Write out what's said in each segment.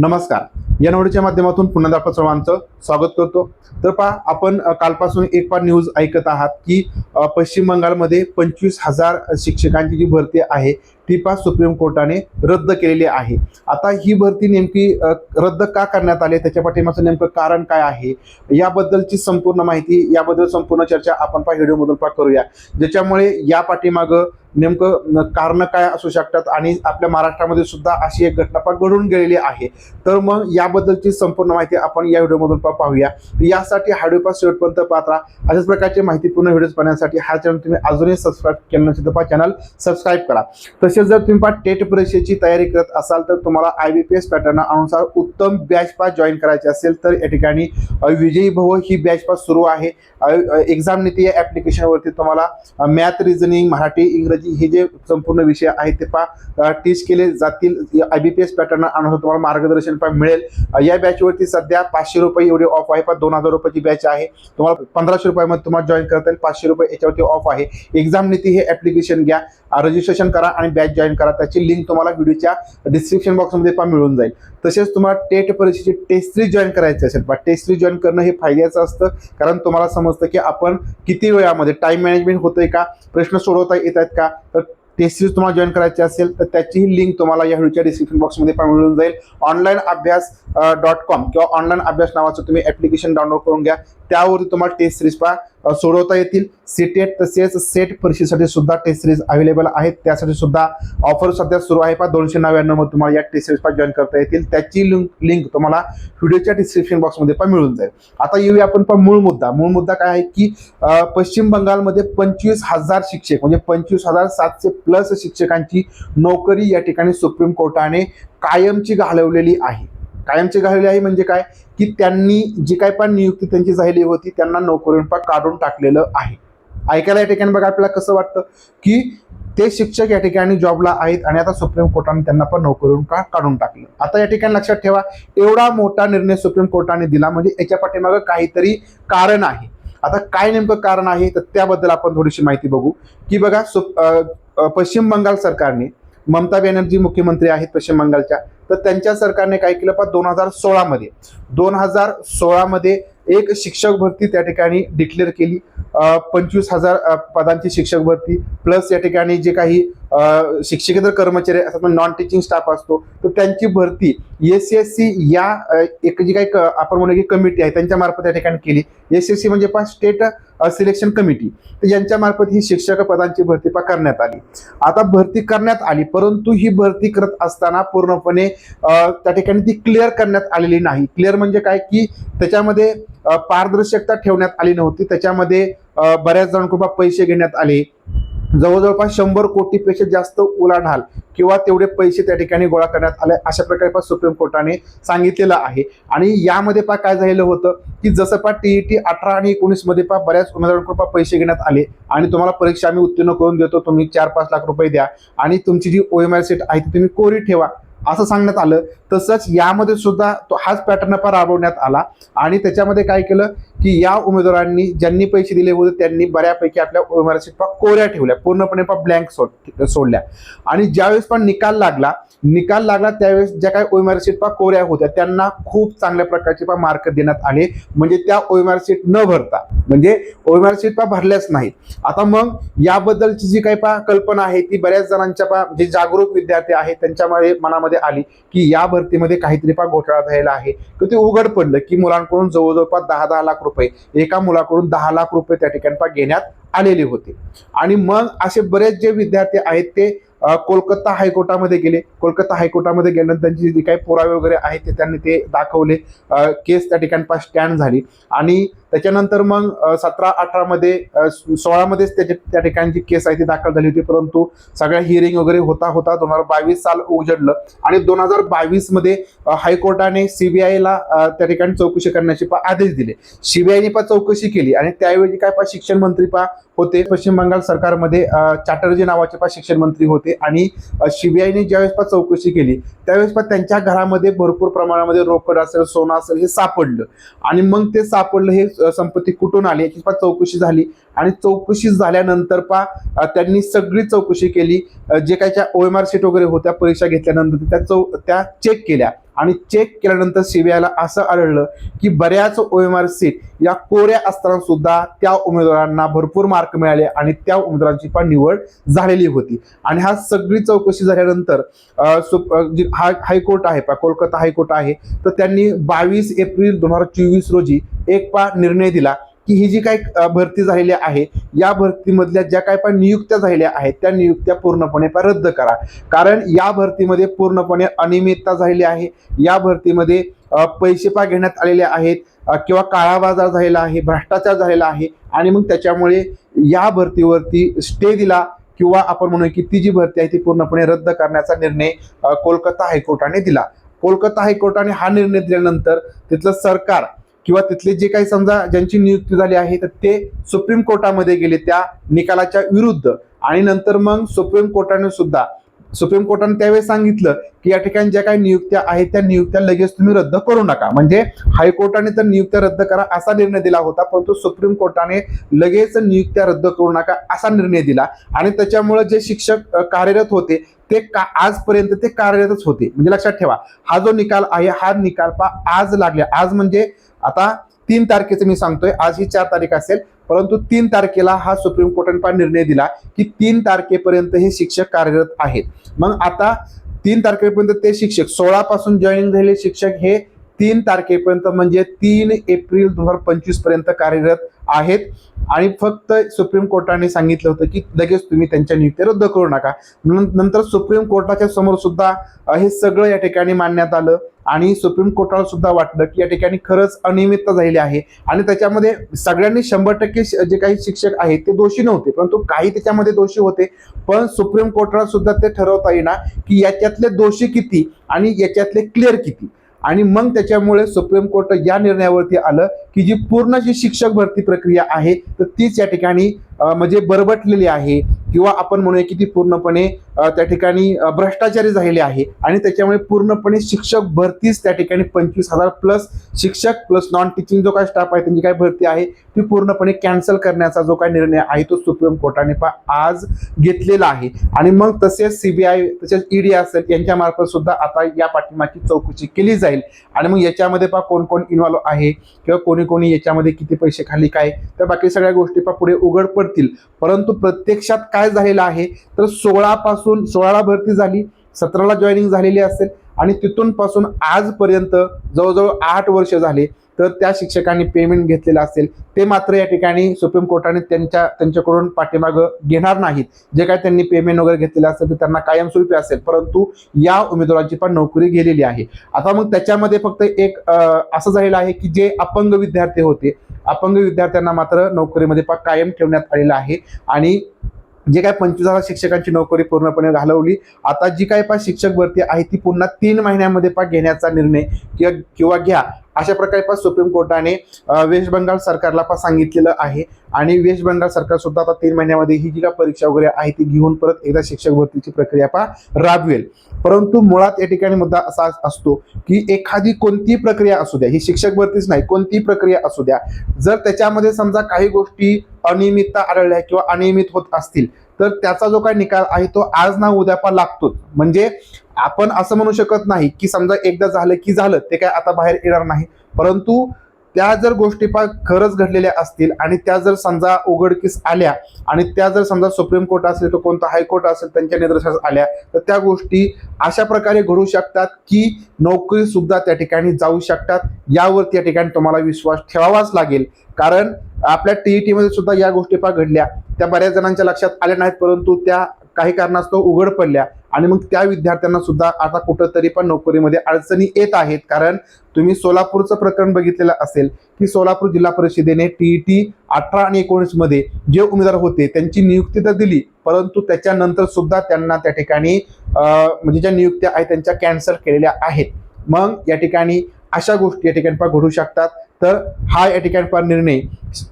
नमस्कार. या नवडीच्या माध्यमातून पुन्हा आपलं सर्वांचं स्वागत करतो. तर पहा आपण कालपासून एक पार न्यूज ऐकत आहात की पश्चिम बंगालमध्ये पंचवीस हजार शिक्षकांची जी भरती आहे ती पहा सुप्रीम कोर्टाने रद्द केलेली आहे. आता ही भरती नेमकी रद्द का करण्यात आली? त्याच्या पाठीमागचं नेमकं कारण काय आहे? याबद्दलची संपूर्ण माहिती याबद्दल संपूर्ण चर्चा आपण पहा व्हिडिओमधून पहा करूया. ज्याच्यामुळे या पाठीमागं नेमकं कारण काय असू शकतात आणि आपल्या महाराष्ट्रामध्ये सुद्धा अशी एक घटना घडून गेलेली आहे. तर मग याबद्दलची संपूर्ण माहिती आपण या व्हिडिओमधून पाहूया. यासाठी हा पास शेवटपर्यंत पात्रा अशाच प्रकारची माहिती पूर्ण व्हिडिओज पाहण्यासाठी हा चॅनल तुम्ही अजूनही सबस्क्राईब केलं नसेल तर चॅनल सबस्क्राईब करा. तसेच जर तुम्ही पहा टेट परीक्षेची तयारी करत असाल तर तुम्हाला I B P S pattern अनुसार उत्तम बॅच पास जॉईन करायची असेल तर या ठिकाणी विजयी भव ही बॅच पास सुरू आहे. एक्झाम नीती या ॲप्लिकेशनवरती तुम्हाला मॅथ रिझनिंग मराठी इंग्रजी हे जे संपूर्ण विषय आहेत ते पहा. टीच केले जातील. I B P S pattern अनुसार तुम्हाला मार्गदर्शन पण मिळेल. या बॅचवरती सध्या पाचशे रुपये एवढी ऑफ आहे. पण दोन हजार रुपयाची बॅच आहे. तुम्हाला पंधराशे रुपयामध्ये तुम्हाला जॉईन करता येईल. पाचशे रुपये याच्यावरती ऑफ आहे. एक्झाम नीती हे ॲप्लिकेशन घ्या. रजिस्ट्रेशन करा आणि बॅच जॉईन करा. त्याची लिंक तुम्हाला व्हिडिओच्या डिस्क्रिप्शन बॉक्समध्ये पण मिळून जाईल. तसेच तुम्हाला टेट परीक्षेची टेस्ट थ्री जॉईन करायची असेल. पण टेस्ट थ्री जॉईन करणं हे फायद्याचं असतं. कारण तुम्हाला समजतं की आपण किती वेळामध्ये टाईम मॅनेजमेंट होतंय का? प्रश्न सोडवता येत आहेत का? तर टेस्ट सिरीज तुम्हाला जॉईन करायची असेल तर त्याचीही लिंक तुम्हाला या व्हिडिओच्या डिस्क्रिप्शन बॉक्समध्ये पण मिळून जाईल. ऑनलाईन अभ्यास डॉट कॉम किंवा ऑनलाईन अभ्यास नावाचं तुम्ही ॲप्लिकेशन डाउनलोड करून घ्या. त्यावरती तुम्हाला टेस्ट सिरीज पा सोडवता येतील. सीटेट तसेच सेट परीक्षेसाठी सुद्धा टेस्ट सिरीज अवेलेबल आहेत. त्यासाठी सुद्धा ऑफर सध्या सुरू आहे. पा दोनशे नव्याण्णवमध्ये तुम्हाला या टेस्ट सिरीज पा जॉईन करता येतील. त्याची लिंक लिंक तुम्हाला व्हिडिओच्या डिस्क्रिप्शन बॉक्समध्ये पण मिळून जाईल. आता येऊया आपण पण मूळ मुद्दा. मूळ मुद्दा काय आहे की पश्चिम बंगालमध्ये पंचवीस हजार शिक्षक म्हणजे पंचवीस हजार सातशे प्लस शिक्षकांची नोकरी या ठिकाणी सुप्रीम कोर्टाने कायमची घालवलेली आहे. कायमची घालवली आहे म्हणजे काय? की त्यांनी जी काय पण नियुक्ती त्यांची झालेली होती त्यांना नोकरीपा काढून टाकलेलं आहे. ऐकायला या ठिकाणी बघा आपल्याला कसं वाटतं की ते शिक्षक या ठिकाणी जॉबला आहेत आणि आता सुप्रीम कोर्टाने त्यांना पण नोकरीवरून का काढून टाकलं? आता या ठिकाणी लक्षात ठेवा एवढा मोठा निर्णय सुप्रीम कोर्टाने दिला म्हणजे याच्या पाठीमागं काहीतरी कारण आहे. आता काय नेमकं कारण आहे? तर त्याबद्दल आपण थोडीशी माहिती बघू. की बघा सु पश्चिम बंगाल सरकारने ममता बॅनर्जी मुख्यमंत्री आहेत पश्चिम बंगालच्या तर त्यांच्या सरकारने काय केलं? पण दोन हजार सोळामध्ये दोन हजार सोळामध्ये एक शिक्षक भरती त्या ठिकाणी डिक्लेअर केली. पंचवीस हजार पदांची शिक्षक भरती. प्लस या ठिकाणी जे काही शिक्षकेतर कर्मचारी असतात नॉन टीचिंग स्टाफ असतो तर त्यांची भरती एस एस सी या एक जी काही क- आपण म्हणू की कमिटी आहे त्यांच्या मार्फत या ठिकाणी केली. एस एस सी म्हणजे पहा स्टेट सिलेक्शन कमिटी तर यांच्या मार्फत ही शिक्षक पदांची भरती पा करण्यात आली. आता भरती करण्यात आली परंतु ही भरती करत असताना पूर्णपणे त्या ठिकाणी ती क्लिअर करण्यात आलेली नाही. क्लिअर म्हणजे काय? की त्याच्यामध्ये पारदर्शकता ठेवण्यात आली नव्हती. त्याच्यामध्ये बऱ्याच बऱ्याच जणांकडून पैसे घेण्यात आले. जवळजवळपास शंभर कोटीपेक्षा जास्त उलाढाल किंवा तेवढे पैसे त्या ठिकाणी गोळा करण्यात आले अशा प्रकारे पण सुप्रीम कोर्टाने सांगितलेलं आहे. आणि यामध्ये पा काय झालेलं होतं की जसं पा टी अठरा आणि एकोणीसमध्ये पहा पा बऱ्याच उमेदवारांकडून पा पैसे घेण्यात आले. आणि तुम्हाला परीक्षा आम्ही उत्तीर्ण करून देतो. तुम्ही चार पाच लाख रुपये द्या. आणि तुमची जी ओ एम आय सीट आहे ती तुम्ही कोरी ठेवा. असं सांगण्यात आलं. तसंच यामध्ये सुद्धा तो हाच पॅटर्न पा राबवण्यात आला. आणि त्याच्यामध्ये काय केलं की या उमेदवारांनी ज्यांनी पैसे दिले होते त्यांनी बऱ्यापैकी आपल्या उमेदवार सीट कोऱ्या ठेवल्या. पूर्णपणे ब्लँक सोड सोडल्या. आणि ज्यावेळेस पण निकाल लागला निकाल लागला त्यावेळेस ज्या काही ओएमआर सीट पा कोऱ्या होत्या त्यांना खूप चांगल्या प्रकारचे पा मार्क देण्यात आले. म्हणजे त्या ओएमआर सीट न भरता. म्हणजे ओएमआर सीट पा भरल्याच नाही आता मग याबद्दलची जी काही पा कल्पना आहे ती बऱ्याच जणांच्या पा जे जागरूक विद्यार्थी आहेत त्यांच्यामध्ये मनामध्ये आली की या भरतीमध्ये काहीतरी पा घोटाळा झालेला आहे. तर ते उघड पडलं की मुलांकडून जवळजवळ दहा दहा लाख रुपये एका मुलाकडून दहा लाख रुपये त्या ठिकाणी पा घेण्यात आलेले होते. आणि मग असे बरेच जे विद्यार्थी आहेत ते कोलकाता हायकोर्टामध्ये गेले. कोलकाता हायकोर्टामध्ये गेल्यानंतर त्यांची जी काही पुरावे वगैरे आहेत ते त्यांनी ते दाखवले. केस त्या ठिकाणपास स्टँड झाली. आणि त्याच्यानंतर मग सतरा अठरामध्ये सोळामध्येच त्याच्या त्या ठिकाणची केस आहे ती दाखल झाली होती. परंतु सगळ्या हिअरिंग वगैरे होता होता. दोन हजार बावीस साल उजडलं. आणि दोन हजार बावीसमध्ये हायकोर्टाने सीबीआयला त्या ठिकाणी चौकशी करण्याचे आदेश दिले. सीबीआयने पा चौकशी केली. आणि त्यावेळी काय पा शिक्षण मंत्री पा होते. पश्चिम बंगाल सरकारमध्ये चॅटर्जी नावाचे पा शिक्षण मंत्री होते आणि सीबीआयने ज्यावेळेस पा चौकशी केली त्यावेळेस पा त्यांच्या घरामध्ये भरपूर प्रमाणामध्ये रोकड असेल सोनं असेल हे सापडलं. आणि मग ते सापडलं हे संपत्ती कुठून आली याची पा चौकशी झाली. आणि चौकशी झाल्यानंतर पा त्यांनी सगळी चौकशी केली. अ, जे काही ओएमआर सीट वगैरे होत्या परीक्षा घेतल्यानंतर त्या चौ त्या चेक केल्या. आणि चेक केल्यानंतर सीबीआयला असं आढळलं की बऱ्याच ओ एम आर सीट या कोऱ्या असताना सुद्धा त्या उमेदवारांना भरपूर मार्क मिळाले आणि त्या उमेदवारांची पण निवड झालेली होती. आणि हा सगळी चौकशी झाल्यानंतर हा हायकोर्ट आहे पा कोलकाता हायकोर्ट आहे तर त्यांनी बावीस एप्रिल दोन हजार चोवीस रोजी एक पा निर्णय दिला की ही जी काही भरती झालेली आहे या भरतीमधल्या ज्या काही पण नियुक्त्या झालेल्या आहेत त्या नियुक्त्या पूर्णपणे रद्द करा. कारण या भरतीमध्ये पूर्णपणे अनियमितता झालेली आहे. या भरतीमध्ये पैसे पा घेण्यात आलेले आहेत किंवा काळा बाजार झालेला आहे भ्रष्टाचार झालेला आहे. आणि मग त्याच्यामुळे या भरतीवरती स्टे दिला किंवा आपण म्हणू की ती जी भरती आहे ती पूर्णपणे रद्द करण्याचा निर्णय कोलकाता हायकोर्टाने दिला. कोलकाता हायकोर्टाने हा निर्णय दिल्यानंतर तिथलं सरकार किंवा तिथले जे काही समजा ज्यांची नियुक्ती झाली आहे तर ते सुप्रीम कोर्टामध्ये गेले त्या निकालाच्या विरुद्ध. आणि नंतर मग सुप्रीम कोर्टाने सुद्धा सुप्रीम कोर्टाने त्यावेळेस सांगितलं की या ठिकाणी ज्या काही नियुक्त्या आहेत त्या नियुक्त्या लगेच तुम्ही रद्द करू नका. म्हणजे हायकोर्टाने तर नियुक्त्या रद्द करा असा निर्णय दिला होता परंतु सुप्रीम कोर्टाने लगेच नियुक्त्या रद्द करू नका असा निर्णय दिला. आणि त्याच्यामुळे जे शिक्षक कार्यरत होते ते का आजपर्यंत ते कार्यरतच होते. म्हणजे लक्षात ठेवा हा जो निकाल आहे हा निकाल पा आज लागला. आज म्हणजे आता तीन तारखेचं मी सांगतोय आज ही चार तारीख असेल परंतु तीन तारखेला हा सुप्रीम कोर्टाने निर्णय दिला की तीन तारखेपर्यंत हे शिक्षक कार्यरत आहेत. मग आता तीन तारखेपर्यंत ते शिक्षक सोळा पासून जॉईन झालेले शिक्षक हे तीन तारखेपर्यंत म्हणजे तीन एप्रिल दोन हजार पंचवीसपर्यंत कार्यरत आहेत. आणि फक्त सुप्रीम कोर्टाने सांगितलं होतं की लगेच तुम्ही त्यांच्या नियुक्ती रद्द करू नका. नंतर सुप्रीम कोर्टाच्या समोर सुद्धा हे सगळं या ठिकाणी मांडण्यात आलं. आणि सुप्रीम कोर्टाला सुद्धा वाटलं की या ठिकाणी खरंच अनियमितता झालेली आहे. आणि त्याच्यामध्ये सगळ्यांनी शंभर टक्के जे काही शिक्षक आहेत ते दोषी नव्हते. परंतु काही त्याच्यामध्ये दोषी होते. पण सुप्रीम कोर्टाला सुद्धा ते ठरवता येईना की याच्यातले दोषी किती आणि याच्यातले क्लिअर किती. आणि मग त्याच्यामुळे सुप्रीम कोर्ट या निर्णयावरती आलं की जी पूर्ण जी शिक्षक भरती प्रक्रिया आहे तर तीच या ठिकाणी म्हणजे बरबटलेली आहे. किंवा आपण म्हणूया की ती पूर्णपणे त्या ठिकाणी भ्रष्टाचारी झालेली आहे आणि त्याच्यामुळे पूर्णपणे शिक्षक भरतीच त्या ठिकाणी पंचवीस हजार प्लस शिक्षक प्लस नॉन टीचिंग जो काय स्टाफ आहे त्यांची काय भरती आहे ती पूर्णपणे कॅन्सल करण्याचा जो काय निर्णय आहे तो सुप्रीम कोर्टाने पा आज घेतलेला आहे. आणि मग तसेच सीबीआय तसेच ईडी असेल यांच्यामार्फत सुद्धा आता या पाठिंबाची चौकशी केली जाईल. आणि मग याच्यामध्ये पा कोण कोण इन्व्हॉल्व आहे किंवा कोणी कोणी याच्यामध्ये किती पैसे खाली काय तर बाकी सगळ्या गोष्टी पा पुढे उघड पडतील. परंतु प्रत्यक्षात काय झालेलं आहे? तर सोळापासून सोळाला भरती झाली सतराला जॉईनिंग झालेली असेल आणि तिथून पासून आजपर्यंत जवळजवळ आठ वर्ष झाले तर त्या शिक्षकांनी पेमेंट घेतलेलं असेल. ते मात्र या ठिकाणी सुप्रीम कोर्टाने त्यांच्या त्यांच्याकडून पाठीमागं घेणार नाहीत. जे काय त्यांनी पेमेंट वगैरे घेतलेलं असेल ते त्यांना कायमस्वरूपी असेल. परंतु या उमेदवारांची पण नोकरी गेलेली आहे. आता मग त्याच्यामध्ये फक्त एक असं झालेलं आहे की जे अपंग विद्यार्थी होते अपंग विद्यार्थ्यांना मात्र नोकरीमध्ये कायम ठेवण्यात आलेलं आहे. आणि जे काय पंचवीस हजार शिक्षकांची नोकरी पूर्णपणे घालवली आता जी काय पा शिक्षक भरती आहे ती पुन्हा तीन महिन्यामध्ये पा घेण्याचा निर्णय किंवा किंवा घ्या. अशा प्रकारे पा सुप्रीम कोर्टाने वेस्ट बंगाल सरकारला पा सांगितलेलं आहे. आणि वेस्ट बंगाल सरकार सुद्धा आता तीन महिन्यामध्ये ही जी काय परीक्षा वगैरे आहे ती घेऊन परत एकदा शिक्षक भरतीची प्रक्रिया पा राबवेल. परंतु मुळात या ठिकाणी मुद्दा असा असतो की एखादी कोणतीही प्रक्रिया असू द्या ही शिक्षक भरतीच नाही कोणतीही प्रक्रिया असू द्या. जर त्याच्यामध्ये समजा काही गोष्टी अनियमितता आढळल्या किंवा अनियमित होत असतील तर त्याचा जो काही निकाल आहे तो आज ना उद्या पण लागतोच. म्हणजे आपण असं म्हणू शकत नाही की समजा एकदा झालं की झालं ते काय आता बाहेर येणार नाही. परंतु त्या जर गोष्टी पा खरंच घडलेल्या असतील आणि त्या जर समजा उघडकीस आल्या आणि त्या जर समजा सुप्रीम कोर्ट असेल किंवा कोणता हायकोर्ट असेल त्यांच्या निदर्शनास आल्या तर त्या गोष्टी अशा प्रकारे घडू शकतात की नोकरी सुद्धा त्या ठिकाणी जाऊ शकतात. यावरती या ठिकाणी तुम्हाला विश्वास ठेवावाच लागेल. कारण आपल्या टी ई टीमध्ये सुद्धा या गोष्टी पा घडल्या. त्या बऱ्याच जणांच्या लक्षात आल्या नाहीत परंतु त्या काही कारणास्तव उघड पडल्या. आणि मग त्या विद्यार्थ्यांना सुद्धा आता कुठंतरी पण नोकरीमध्ये अडचणी येत आहेत. कारण तुम्ही सोलापूरचं प्रकरण बघितलेलं असेल की सोलापूर जिल्हा परिषदेने टी टी अठरा आणि एकोणीसमध्ये जे उमेदवार होते त्यांची नियुक्ती तर दिली परंतु त्याच्यानंतर सुद्धा त्यांना त्या ठिकाणी म्हणजे ज्या नियुक्त्या आहेत त्यांच्या कॅन्सल केलेल्या आहेत. मग या ठिकाणी अशा गोष्टी या ठिकाणी पण घडू शकतात. तर हा या ठिकाणी पा निर्णय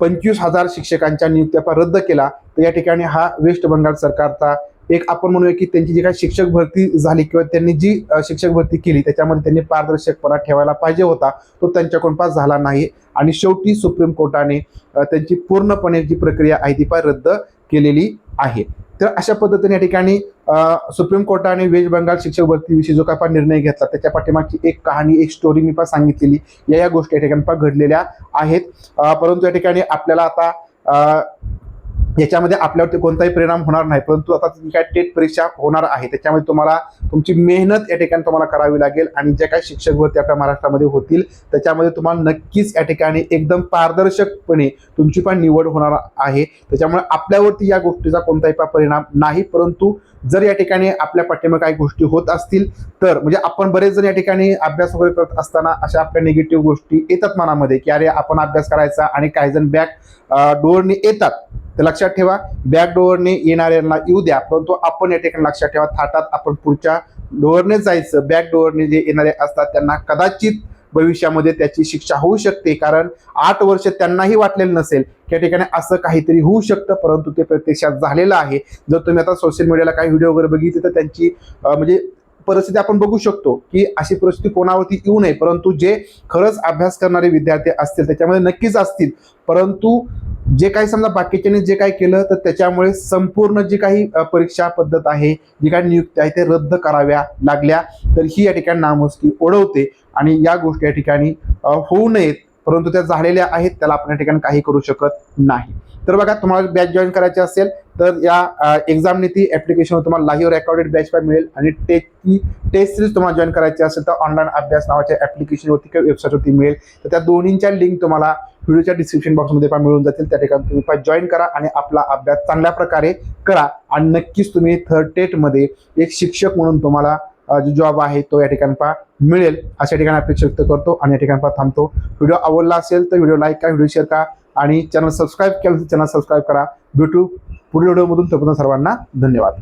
पंचवीस हजार शिक्षकांच्या नियुक्त्या रद्द केला. तर या ठिकाणी हा वेस्ट बंगाल सरकारचा एक आपण म्हणूया की त्यांची जी काही शिक्षक भरती झाली किंवा त्यांनी जी शिक्षक भरती केली त्याच्यामध्ये त्यांनी पारदर्शकपणा ठेवायला पाहिजे होता तो त्यांच्याकडून पास झाला नाही. आणि शेवटी सुप्रीम कोर्टाने त्यांची पूर्णपणे जी प्रक्रिया आहे ती पाय रद्द केलेली आहे. तर अशा पद्धतीने या ठिकाणी सुप्रीम कोर्टाने वेस्ट बंगाल शिक्षक भरतीविषयी जो काय पण निर्णय घेतला त्याच्या पाठीमागची एक कहाणी एक स्टोरी मी पण सांगितलेली या या गोष्टी या ठिकाणी पण घडलेल्या आहेत. परंतु या ठिकाणी आपल्याला आता याच्यामध्ये आपल्यावरती कोणताही परिणाम होणार नाही परंतु आता काय टेट परीक्षा होणार आहे त्याच्यामध्ये तुम्हाला तुमची मेहनत या ठिकाणी तुम्हाला करावी लागेल आणि जे काही शिक्षक भरती आपल्या महाराष्ट्रामध्ये होतील त्याच्यामध्ये तुम्हाला नक्कीच या ठिकाणी एकदम पारदर्शकपणे तुमची पण निवड होणार आहे. त्याच्यामुळे आपल्यावरती या गोष्टीचा कोणताही परिणाम नाही परंतु जर या ठिकाणी आपल्या पाठीमा काही गोष्टी होत असतील तर म्हणजे आपण बरेच जण या ठिकाणी अभ्यास वगैरे करत असताना अशा आपल्या निगेटिव्ह गोष्टी येतात मनामध्ये की अरे आपण अभ्यास करायचा आणि काही जण बॅक डोअरने येतात. तर लक्षात ठेवा बॅक डोअरने येणाऱ्यांना येऊ द्या परंतु आपण या ठिकाणी लक्षात ठेवा थाटात आपण पुढच्या डोअरने जायचं. बॅक डोअरने जे येणारे असतात त्यांना कदाचित भविष्यामध्ये त्याची शिक्षा होऊ शकते. कारण आठ वर्ष त्यांनाही वाटलेलं नसेल त्या ठिकाणी असं काहीतरी होऊ शकतं परंतु ते प्रत्यक्षात झालेलं आहे. जर तुम्ही आता सोशल मीडियाला काही व्हिडिओ वगैरे बघितले तर त्यांची म्हणजे परिस्थिती आपण बघू शकतो की अशी परिस्थिती कोणावरती येऊ नये. परंतु जे खरंच अभ्यास करणारे विद्यार्थी असतील त्याच्यामध्ये नक्कीच असतील. परंतु जे काही समजा बाकीच्यांनी जे काही केलं तर त्याच्यामुळे संपूर्ण जी काही परीक्षा पद्धत आहे जी काही नियुक्ती आहे ते रद्द कराव्या लागल्या. तर ही या ठिकाणी नामुष्की ओढवते आणि या गोष्टी या ठिकाणी होऊ नयेत. परंतु त्या झालेल्या आहेत त्याला आपण या ठिकाणी काही करू शकत नाही. तर बघा तुम्हाला बॅच जॉईन करायची असेल तर या एक्झाम नीती ऍप्लिकेशनवर तुम्हाला लाईव्ह रेकॉर्डेड बॅच पण मिळेल आणि टेस्टची टेस्ट सिरीज तुम्हाला जॉईन करायची असेल तर ऑनलाईन अभ्यास नावाच्या ऍप्लिकेशनवरती किंवा वेबसाईटवरती मिळेल. तर त्या दोन्हीच्या लिंक तुम्हाला व्हिडिओच्या डिस्क्रिप्शन बॉक्समध्ये पण मिळून जातील. त्या ठिकाणी तुम्ही पण जॉईन करा आणि आपला अभ्यास चांगल्या प्रकारे करा. आणि नक्कीच तुम्ही थर्ड टेटमध्ये एक शिक्षक म्हणून तुम्हाला जो जॉब आहे तो या ठिकाणी पहा मिळेल अशा ठिकाणी अपेक्षा व्यक्त करतो आणि या ठिकाणी पहा थांबतो. व्हिडिओ आवडला असेल तर व्हिडिओ लाईक करा व्हिडिओ शेअर करा आणि चॅनल सबस्क्राईब केलं तर चॅनल सबस्क्राईब करा. भेटू पुढील व्हिडिओमधून तोपर्यंत सर्वांना धन्यवाद.